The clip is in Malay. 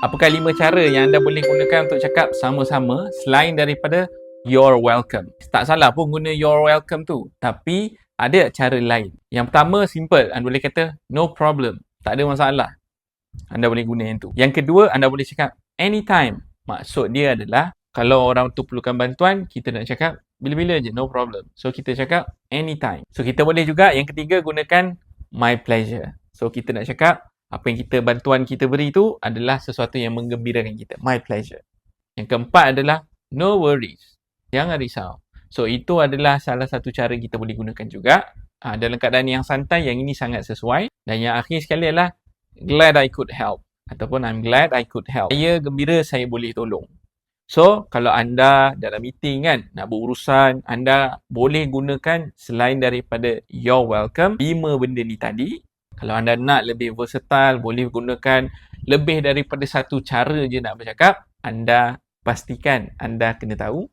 Apakah lima cara yang anda boleh gunakan untuk cakap sama-sama selain daripada you're welcome? Tak salah pun guna you're welcome tu. Tapi ada cara lain. Yang pertama simple. Anda boleh kata no problem. Tak ada masalah. Anda boleh guna yang tu. Yang kedua, anda boleh cakap anytime. Maksud dia adalah kalau orang tu perlukan bantuan, kita nak cakap bila-bila je, no problem. So, kita cakap anytime. So, kita boleh juga yang ketiga gunakan my pleasure. So, kita nak cakap apa yang kita bantuan kita beri tu adalah sesuatu yang menggembirakan kita. My pleasure. Yang keempat adalah no worries. Jangan risau. So itu adalah salah satu cara kita boleh gunakan juga. Ha, dalam keadaan yang santai yang ini sangat sesuai. Dan yang akhir sekali adalah glad I could help. Ataupun I'm glad I could help. Saya gembira saya boleh tolong. So, kalau anda dalam meeting kan, nak berurusan, anda boleh gunakan selain daripada you're welcome, lima benda ni tadi, kalau anda nak lebih versatile, boleh gunakan lebih daripada satu cara je nak bercakap, anda pastikan anda kena tahu